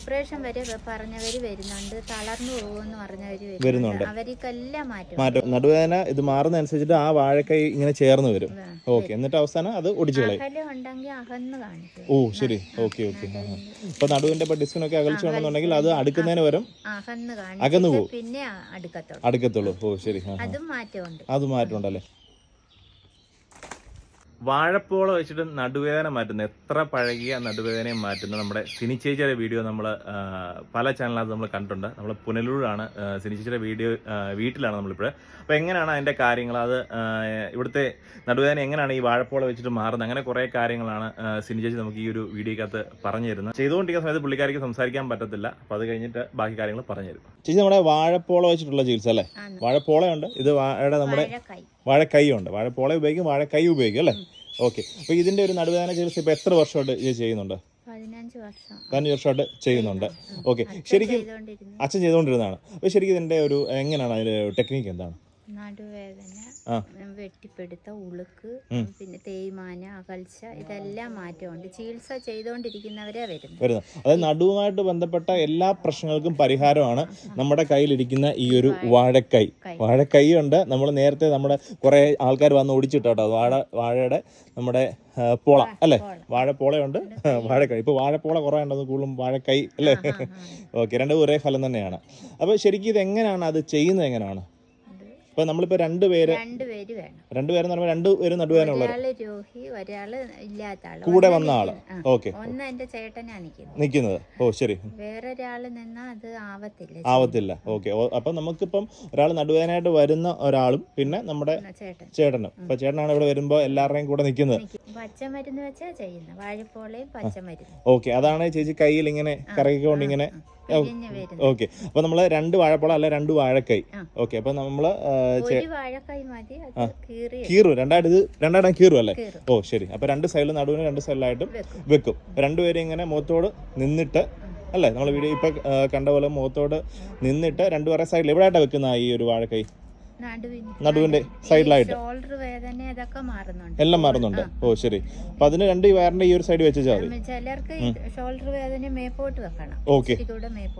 Operation വരെ പറഞ്ഞവർ വരുന്നുണ്ട്. തളർന്നു പോകുമെന്ന് പറഞ്ഞവര് വരുന്നുണ്ട്. അവർക്കെല്ലാം മാറ്റം മാറ്റം. നടുവേദന ഇത് മാറുന്ന അനുസരിച്ചിട്ട് ആ വാഴക്കൈ ഇങ്ങനെ ചേർന്ന് വരും. ഓക്കെ. എന്നിട്ട് അവസാനം അത് ഒടിച്ചു കളയും. ഓ ശരി. Okay okay. ഇപ്പൊ നടുവിന്റെ ഡിസ്കിനൊക്കെ അകൽച്ച ഉണ്ടെന്നുണ്ടെങ്കിൽ അത് അടുക്കുന്നതിന് വരും അകന്നു പോകും. പിന്നെ അടുക്കത്തുള്ളൂ. ഓ ശരി. അതും മാറ്റമുണ്ട്. അത് മാറ്റമുണ്ടല്ലേ? വാഴപ്പോള വെച്ചിട്ട് നടുവേദന മാറ്റുന്ന എത്ര പഴകിയ നടുവേദനയും മാറ്റുന്ന നമ്മുടെ സിനിച്ചേച്ചിയുടെ വീഡിയോ നമ്മൾ പല ചാനലിനകത്ത് നമ്മൾ കണ്ടിട്ടുണ്ട്. നമ്മൾ പുനലൂരാണ് സിനിച്ചേച്ചിയുടെ വീഡിയോ വീട്ടിലാണ് നമ്മളിപ്പോൾ അപ്പോൾ എങ്ങനെയാണ് അതിന്റെ കാര്യങ്ങൾ അത് ഇവിടുത്തെ നടുവേദന എങ്ങനെയാണ് ഈ വാഴപ്പോള വെച്ചിട്ട് മാറുന്നത്? അങ്ങനെ കുറേ കാര്യങ്ങളാണ് സിനിച്ചേച്ചി നമുക്ക് ഈ ഒരു വീഡിയോക്കകത്ത് പറഞ്ഞു തരുന്നത്. ചെയ്തുകൊണ്ടിരിക്കുന്ന സമയത്ത് പുള്ളിക്കാരിക്ക് സംസാരിക്കാൻ പറ്റത്തില്ല. അപ്പോൾ അത് കഴിഞ്ഞിട്ട് ബാക്കി കാര്യങ്ങൾ പറഞ്ഞു തരും. ചേച്ചി നമ്മുടെ വാഴപ്പോള വെച്ചിട്ടുള്ള ചികിത്സ അല്ലേ. വാഴപ്പോളയുണ്ട്. ഇത് വാഴ നമ്മുടെ വാഴക്കൈ വാഴക്കൈ ഉണ്ട് വാഴപ്പോള ഉപയോഗിക്കും വാഴക്കൈ ഉപയോഗിക്കും അല്ലേ? ഓക്കെ. അപ്പോൾ ഇതിന്റെ ഒരു നടുവേദന ചികിത്സ ഇപ്പോൾ എത്ര വർഷമായിട്ട് ഇത് ചെയ്യുന്നുണ്ട്? പതിനഞ്ച് വർഷം. പതിനഞ്ച് വർഷമായിട്ട് ചെയ്യുന്നുണ്ട്. ഓക്കെ. ശരിക്കും അച്ഛൻ ചെയ്തുകൊണ്ടിരുന്നതാണ്. അപ്പോൾ ശരിക്കും ഇതിന്റെ ഒരു എങ്ങനെയാണ് അതിന്റെ ടെക്നിക്ക് എന്താണ്? നടുവേദന വെട്ടിപ്പെടുത്ത ഉളുക്ക് പിന്നെ തേയ്മാന അകൽച്ച ഇതെല്ലാം മാറ്റമുണ്ട്. ചികിത്സ ചെയ്തുകൊണ്ടിരിക്കുന്നവരെ വരുന്നു അതായത് നടുവുമായിട്ട് ബന്ധപ്പെട്ട എല്ലാ പ്രശ്നങ്ങൾക്കും പരിഹാരമാണ് നമ്മുടെ കയ്യിലിരിക്കുന്ന ഈ ഒരു വാഴക്കൈ. വാഴക്കൈ ഉണ്ട്. നമ്മൾ നേരത്തെ നമ്മുടെ കുറേ ആൾക്കാർ വന്ന് ഓടിച്ചിട്ടോ വാഴ വാഴയുടെ നമ്മുടെ പോള അല്ലേ? വാഴപ്പോളയുണ്ട്. വാഴക്കൈ. ഇപ്പോൾ വാഴപ്പോള കുറേ ഉണ്ടെന്ന് കൂടുതലും വാഴക്കൈ അല്ലേ? ഓക്കെ രണ്ടും ഒരേ ഫലം തന്നെയാണ്. അപ്പോൾ ശരിക്കും ഇത് എങ്ങനെയാണ് അത് ചെയ്യുന്നത് എങ്ങനെയാണ്? അത് നമ്മളിപ്പോ രണ്ടുപേര് രണ്ട് പേര് രണ്ടുപേര് വേണം. രണ്ട് പേരെന്ന് പറയുമ്പോൾ രണ്ട് പേരും നടുവേദന ഉള്ളവർ ഒരാൾ രോഗി ഒരാൾ ഇല്ലാത്ത ആൾ. കൂടെ വന്ന ആൾ. ഓക്കെ. നിക്കുന്നത് ഒന്ന് എന്റെ ചേട്ടനാ നിൽക്കുന്നത് നിൽക്കുന്നത് ഓ ശരി. വേറൊരാൾ നിന്നാ അത് ആവത്തില്ല. ആവത്തില്ല. ഓക്കെ. അപ്പൊ നമുക്കിപ്പം ഒരാൾ നടുവേദനയായിട്ട് വരുന്ന ഒരാളും പിന്നെ നമ്മുടെ ചേട്ടൻ. ചേട്ടനും. അപ്പൊ ചേട്ടനാണ് ഇവിടെ വരുമ്പോ എല്ലാവരുടെയും കൂടെ നിൽക്കുന്നത് നിൽക്കും പച്ചമരുന്ന് വെച്ചാ ചെയ്യുന്നത് വാഴപ്പോളയും പച്ചമരുന്ന്. ഓക്കെ. അതാണ് ചേച്ചി കയ്യിൽ ഇങ്ങനെ കറക്കിക്കൊണ്ട് ഇങ്ങനെ ഓക്കെ. അപ്പൊ നമ്മൾ രണ്ട് വാഴപ്പഴം അല്ല രണ്ട് വാഴക്കൈ. ഓക്കെ അപ്പൊ നമ്മൾ കീറി രണ്ടായിട്ട് രണ്ടായിരം കീറും അല്ലേ? ഓ ശരി. അപ്പൊ രണ്ട് സൈഡിൽ നടുവിന് രണ്ട് സൈഡിലായിട്ടും വെക്കും. രണ്ടുപേരും ഇങ്ങനെ മുഖത്തോട് നിന്നിട്ട് അല്ലേ? നമ്മൾ വീഡിയോ ഇപ്പൊ കണ്ട പോലെ മുഖത്തോട് നിന്നിട്ട് രണ്ടുപേരെ സൈഡിൽ എവിടെയായിട്ടാണ് വെക്കുന്ന ഈ ഒരു വാഴക്കൈ? നടുവിന്റെ സൈഡിലായിട്ട്. ഷോൾഡർ വേദന ഇതൊക്കെ മാറുന്നുണ്ട്. എല്ലാം മാറുന്നുണ്ട്. ഓ ശരി. അപ്പൊ അതിന് രണ്ട് ഈ വയറിന്റെ ഈ ഒരു സൈഡ് വെച്ചാൽ മതി. ചിലർക്ക് ഷോൾഡർ വേദന മേപ്പോട്ട് വെക്കണം. ഓക്കെ.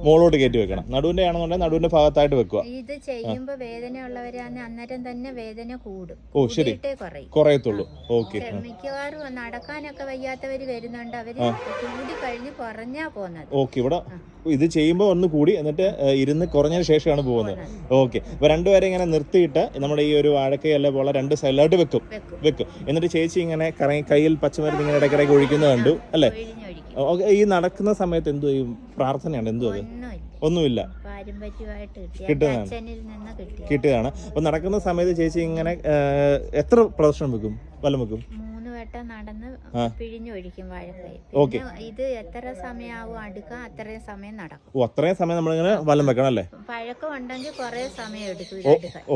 മോളോട്ട് കയറ്റി വെക്കണം. നടുവിന്റെ ആണെന്നുണ്ടെങ്കിൽ നടുവിന്റെ ഭാഗത്തായിട്ട് വെക്കുക. ഇത് ചെയ്യുമ്പോ വേദന ഉള്ളവരാണ് അന്നേരം തന്നെ വേദന കൂടും. ഓ ശരി. കുറയത്തുള്ളൂ. ഓക്കെ. മിക്കവാറും നടക്കാനൊക്കെ വയ്യാത്തവര് വരുന്നുണ്ട്. അവർ കൂടി കഴിഞ്ഞ് കുറഞ്ഞാ പോന്നത് ഓക്കെ. ഇവിടെ ഇത് ചെയ്യുമ്പോൾ ഒന്ന് കൂടി എന്നിട്ട് ഇരുന്ന് കുറഞ്ഞതിന് ശേഷമാണ് പോകുന്നത്. ഓക്കെ. അപ്പൊ രണ്ടുപേരെ ഇങ്ങനെ നിർത്തിയിട്ട് നമ്മുടെ ഈ ഒരു വാഴക്കയല്ല പോലെ രണ്ട് സൈഡിലായിട്ട് വെക്കും. വെക്കും. എന്നിട്ട് ചേച്ചി ഇങ്ങനെ കറങ്ങി കയ്യിൽ പച്ചമരുന്ന് ഇങ്ങനെ ഇടയ്ക്കിടയ്ക്ക് ഒഴിക്കുന്നത് കണ്ടു അല്ലേ? ഈ നടക്കുന്ന സമയത്ത് എന്തോ ഈ പ്രാർത്ഥനയാണ് എന്തോ അത്? ഒന്നുമില്ല. കിട്ടുന്നതാണ്. കിട്ടിയതാണ്. അപ്പൊ നടക്കുന്ന സമയത്ത് ചേച്ചി ഇങ്ങനെ എത്ര പ്രദർശനം വെക്കും? വല്ലം വെക്കും? വട്ടം നടന്ന്. പിഴിഞ്ഞൊഴിക്കും. പിന്നെ ഇത് എത്ര സമയമാവും അടുക്കാൻ അത്രയും സമയം നടക്കും ഓ അത്രയും സമയം നമ്മളിങ്ങനെ വലം വെക്കണം അല്ലേ പഴക്കം ഉണ്ടെങ്കിൽ കുറെ സമയം എടുക്കും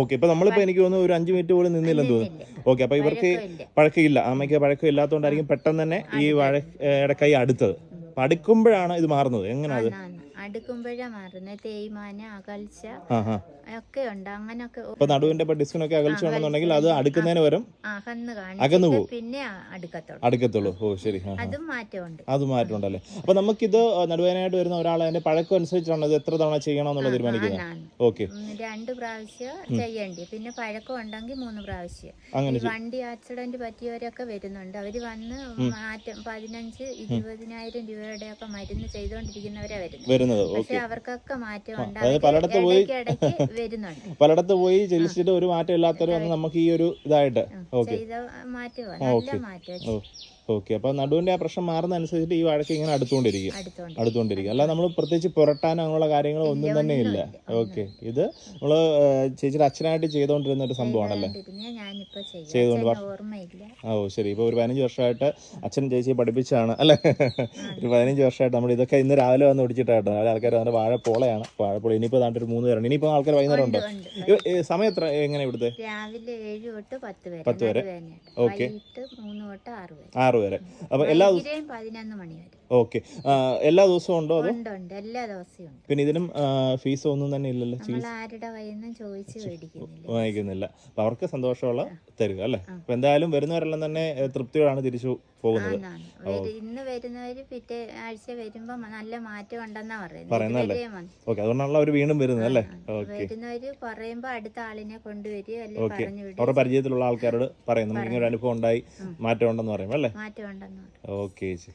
ഓക്കെ ഇപ്പൊ നമ്മളിപ്പോ എനിക്ക് തോന്നുന്നു ഒരു അഞ്ചു മിനിറ്റ് പോലും നിന്നില്ലെന്ന് തോന്നുന്നു. ഓക്കെ അപ്പൊ ഇവർക്ക് പഴക്കമില്ല. അമ്മയ്ക്ക് പഴക്കം ഇല്ലാത്തതുകൊണ്ടായിരിക്കും പെട്ടെന്ന് തന്നെ ഈ വാഴ കൈ അടുത്തത് അടുക്കുമ്പോഴാണ് ഇത് മാറുന്നത് എങ്ങനെയാണ്. അടുക്കുമ്പോഴാ മാറുന്നത് തേയ്മാന അകൽച്ച ഒക്കെ ഉണ്ട്. അങ്ങനൊക്കെ ഇപ്പൊ നടുവിന്റെ ഇപ്പൊ ഡിസ്കിനൊക്കെ അകൽച്ച ഉണ്ടെന്നുണ്ടെങ്കിൽ അത് അടുക്കുന്നതിന് വരും അകന്ന് പോകും. കാണിച്ചിട്ട് പിന്നെ അടുക്കത്തുള്ളൂ. അടുക്കത്തുള്ളൂ. ഓ ശരി. അതും മാറ്റമുണ്ട്. അത് മാറ്റമുണ്ടല്ലേ? അപ്പൊ നമുക്കിത് നടുവേനായിട്ട് വരുന്ന ഒരാൾ അതിന്റെ പഴക്കം അനുസരിച്ചാണ് ഇത് എത്ര തവണ ചെയ്യണം എന്നുള്ളത് തീരുമാനിക്കുന്നത്. ഓക്കെ. രണ്ട് പ്രാവശ്യം ചെയ്യേണ്ടി. പിന്നെ പഴക്കം ഉണ്ടെങ്കിൽ മൂന്ന് പ്രാവശ്യം. അങ്ങനെ വണ്ടി ആക്സിഡന്റ് പറ്റിയവരൊക്കെ വരുന്നുണ്ട്. അവർ വന്ന് മാറ്റം പതിനഞ്ച് ഇരുപതിനായിരം രൂപയുടെ ഒക്കെ മരുന്ന് ചെയ്തുകൊണ്ടിരിക്കുന്നവരാ വരുന്നത്. വരുന്നത്. പക്ഷെ ഓക്കെ. അവർക്കൊക്കെ അതായത് പലയിടത്ത് പോയി- വരുന്നുണ്ട്. പലയിടത്ത് പോയി ചികിത്സിച്ചിട്ട് ഒരു മാറ്റം ഇല്ലാത്തവരും വന്ന് നമുക്ക് ഈ ഒരു ഇതായിട്ട്. ഓക്കെ. ഓക്കെ. ഓക്കെ. അപ്പൊ നടുവിന്റെ ആ പ്രശ്നം മാറുന്ന അനുസരിച്ചിട്ട് ഈ വഴക്ക് ഇങ്ങനെ അടുത്തുകൊണ്ടിരിക്കും. അടുത്തുകൊണ്ടിരിക്കും. അല്ല നമ്മൾ പ്രത്യേകിച്ച് പുരട്ടാനോ അങ്ങനെയുള്ള കാര്യങ്ങളോ ഒന്നും തന്നെ ഇല്ല. ഓക്കെ. ഇത് നമ്മൾ ചേച്ചിയുടെ അച്ഛനായിട്ട് ചെയ്തുകൊണ്ടിരുന്ന ഒരു സംഭവമാണല്ലേ? ചെയ്തുകൊണ്ട് ഓ ശരി. ഇപ്പൊ ഒരു പതിനഞ്ച് വർഷമായിട്ട് അച്ഛൻ ചേച്ചിയെ പഠിപ്പിച്ചാണ് അല്ലേ? ഒരു പതിനഞ്ച് വർഷമായിട്ട് നമ്മൾ ഇതൊക്കെ ഇന്ന് രാവിലെ വന്ന് ഒടിച്ചിട്ടാട്ടോ രാവിലെ ആൾക്കാർ വന്നിട്ട് വാഴപ്പോളയാണ്. വാഴപ്പോള ഇനിയിപ്പോ ദാണ്ട് ഒരു മൂന്ന് പേരാണ് ഇനിയിപ്പോ ആൾക്കാർ വൈകുന്നേരം ഉണ്ടോ. സമയം എത്ര? എങ്ങനെ ഇവിടുത്തെ? രാവിലെ ഏഴ് തൊട്ട് പത്ത് വരെ. പത്ത് വരെ. ഓക്കെ. വൈകിട്ട് മൂന്ന് തൊട്ട് ആറ് വരെ. ആറ് പേര് അപ്പൊ എല്ലാ ദിവസവും പതിനൊന്ന് മണി വരെ. ഓക്കെ. എല്ലാ ദിവസവും ഉണ്ടോ അതോ? ഉണ്ട് ഉണ്ട്. എല്ലാ ദിവസവും ഉണ്ട്. പിന്നെ ഇതിനും ഫീസ് ഒന്നും തന്നെ ഇല്ലല്ലോ നമ്മൾ ആരുടെ കയ്യിൽ നിന്നും ചോദിച്ച് മേടിക്കുന്നില്ല. വാങ്ങിക്കുന്നില്ല. അപ്പൊ അവർക്ക് സന്തോഷമുള്ള തരുക അല്ലേ? അപ്പൊ എന്തായാലും വരുന്നവരെല്ലാം തന്നെ തൃപ്തിയോടാണ് തിരിച്ചു പോകുന്നത്. ആന്നാണ്. വരു- ഇന്ന് വരുന്നവര് പിറ്റേ ആഴ്ച വരുമ്പോ നല്ല മാറ്റം ഉണ്ടെന്നാ പറയുന്നത്. പറയുന്നതല്ലേ? ഇതുവരെയും വന്നു. ഓക്കെ അതുകൊണ്ടാണല്ലോ അവർ വീണ്ടും വരുന്നത് അല്ലേ? ഓക്കെ. വരുന്നവര് പറയുമ്പോ അടുത്ത ആളിനെ കൊണ്ടുവരിക ഓക്കെ. പറഞ്ഞു വിടുക അവരുടെ പരിചയത്തിലുള്ള ആൾക്കാരോട് പറയും നമുക്ക് ഇങ്ങനെ ഒരു അനുഭവം ഉണ്ടായി. മാറ്റം ഉണ്ടെന്ന് പറയുമ്പോ അല്ലേ? മാറ്റം ഉണ്ടെന്ന് പറയും. ഓക്കെ ചേച്ചി.